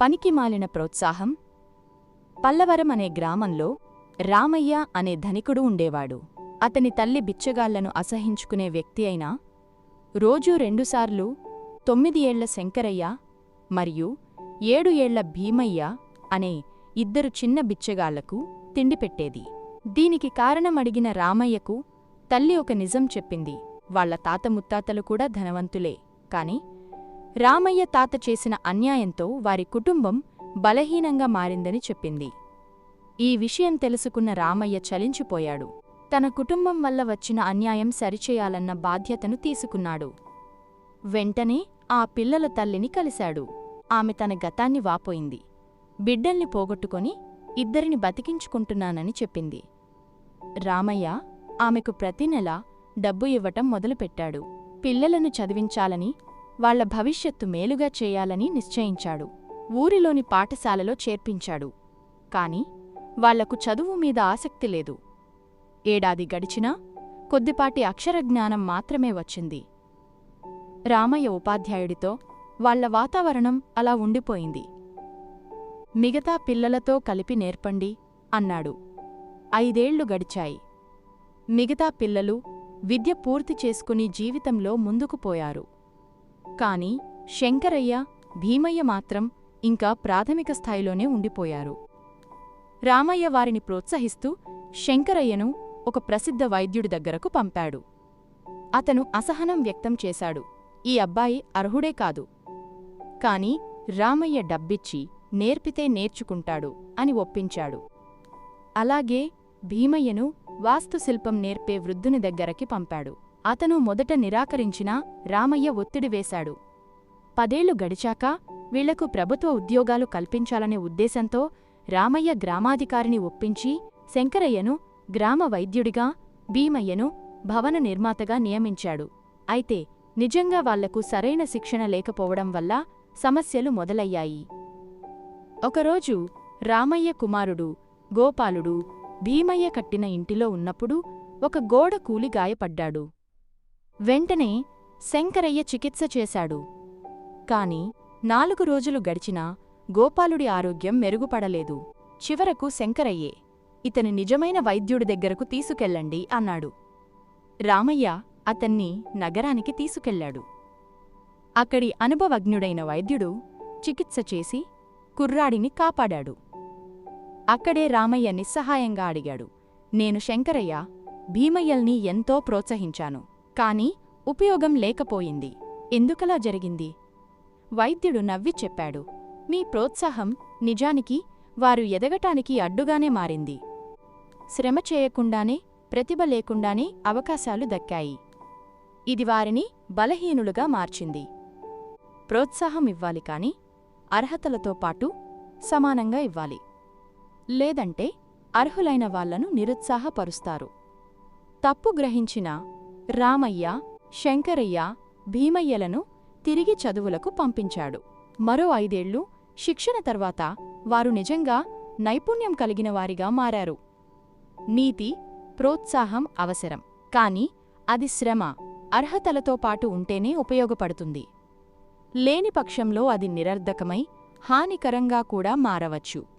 పనికిమాలిన ప్రోత్సాహం. పల్లవరం అనే గ్రామంలో రామయ్య అనే ధనికుడు ఉండేవాడు. అతని తల్లి బిచ్చగాళ్ళను అసహించుకునే వ్యక్తి అయినా రోజూ రెండుసార్లు తొమ్మిది ఏళ్ళ శంకరయ్య మరియు ఏడు ఏళ్ళ భీమయ్య అనే ఇద్దరు చిన్న బిచ్చగాళ్ళకు తిండి పెట్టేది. దీనికి కారణమడిగిన రామయ్యకు తల్లి ఒక నిజం చెప్పింది. వాళ్ళ తాత ముత్తాతలు కూడా ధనవంతులే. కాని రామయ్య తాత చేసిన అన్యాయంతో వారి కుటుంబం బలహీనంగా మారిందని చెప్పింది. ఈ విషయం తెలుసుకున్న రామయ్య చలించిపోయాడు. తన కుటుంబం వల్ల వచ్చిన అన్యాయం సరిచేయాలన్న బాధ్యతను తీసుకున్నాడు. వెంటనే ఆ పిల్లల తల్లిని కలిశాడు. ఆమె తన గతాన్ని వాపోయింది. బిడ్డల్ని పోగొట్టుకొని ఇద్దరిని బతికించుకుంటున్నానని చెప్పింది. రామయ్య ఆమెకు ప్రతి నెల డబ్బు ఇవ్వటం మొదలుపెట్టాడు. పిల్లలను చదివించాలని వాళ్ళ భవిష్యత్తు మేలుగా చేయాలని నిశ్చయించాడు. ఊరిలోని పాఠశాలలో చేర్పించాడు. కాని వాళ్ళకు చదువు మీద ఆసక్తి లేదు. ఏడాది గడిచినా కొద్దిపాటి అక్షరజ్ఞానం మాత్రమే వచ్చింది. రామయ్య ఉపాధ్యాయుడితో వాళ్ళ వాతావరణం అలా ఉండిపోయింది. మిగతా పిల్లలతో కలిపి నేర్పండి అన్నాడు. ఐదేళ్ళు గడిచాయి. మిగతా పిల్లలు విద్య పూర్తి చేసుకుని జీవితంలో ముందుకు పోయారు. కాని శంకరయ్య భీమయ్య మాత్రం ఇంకా ప్రాథమిక స్థాయిలోనే ఉండిపోయారు. రామయ్య వారిని ప్రోత్సహిస్తూ శంకరయ్యను ఒక ప్రసిద్ధ వైద్యుడి దగ్గరకు పంపాడు. అతను అసహనం వ్యక్తం చేశాడు. ఈ అబ్బాయి అర్హుడే కాదు. కాని రామయ్య డబ్బిచ్చి నేర్పితే నేర్చుకుంటాడు అని ఒప్పించాడు. అలాగే భీమయ్యను వాస్తుశిల్పం నేర్పే వృద్ధుని దగ్గరకి పంపాడు. అతను మొదట నిరాకరించినా రామయ్య ఒత్తిడి వేశాడు. పదేళ్ళు గడిచాక వీళ్ళకు ప్రభుత్వ ఉద్యోగాలు కల్పించాలనే ఉద్దేశంతో రామయ్య గ్రామాధికారిని ఒప్పించి శంకరయ్యను గ్రామ వైద్యుడిగా భీమయ్యను భవన నిర్మాతగా నియమించాడు. అయితే నిజంగా వాళ్ళకు సరైన శిక్షణ లేకపోవడం వల్ల సమస్యలు మొదలయ్యాయి. ఒకరోజు రామయ్య కుమారుడు గోపాలుడు భీమయ్య కట్టిన ఇంటిలో ఉన్నప్పుడు ఒక గోడ కూలి గాయపడ్డాడు. వెంటనే శంకరయ్య చికిత్స చేశాడు. కాని నాలుగు రోజులు గడిచినా గోపాలుడి ఆరోగ్యం మెరుగుపడలేదు. చివరకు శంకరయ్యే ఇతని నిజమైన వైద్యుడి దగ్గరకు తీసుకెళ్ళండి అన్నాడు. రామయ్య అతన్ని నగరానికి తీసుకెళ్ళాడు. అక్కడి అనుభవజ్ఞుడైన వైద్యుడు చికిత్స చేసి కుర్రాడిని కాపాడాడు. అక్కడే రామయ్య నిస్సహాయంగా అడిగాడు నేను శంకరయ్య భీమయ్యల్ని ఎంతో ప్రోత్సహించాను. కాని ఉపయోగం లేకపోయింది. ఎందుకలా జరిగింది? వైద్యుడు నవ్వి చెప్పాడు. మీ ప్రోత్సాహం నిజానికి వారు ఎదగటానికి అడ్డుగానే మారింది. శ్రమ చేయకుండానే ప్రతిభ లేకుండానే అవకాశాలు దక్కాయి. ఇది వారిని బలహీనులుగా మార్చింది. ప్రోత్సాహం ఇవ్వాలి కాని అర్హతలతో పాటు సమానంగా ఇవ్వాలి. లేదంటే అర్హులైన వాళ్ళను నిరుత్సాహపరుస్తారు. తప్పు గ్రహించిన రామయ్య శంకరయ్య భీమయ్యలను తిరిగి చదువులకు పంపించాడు. మరో ఐదేళ్ళు శిక్షణ తర్వాత వారు నిజంగా నైపుణ్యం కలిగిన వారిగా మారారు. నీతి ప్రోత్సాహం అవసరం. కాని అది శ్రమ అర్హతలతో పాటు ఉంటేనే ఉపయోగపడుతుంది. లేని పక్షంలో అది నిరర్ధకమై హానికరంగా కూడా మారవచ్చు.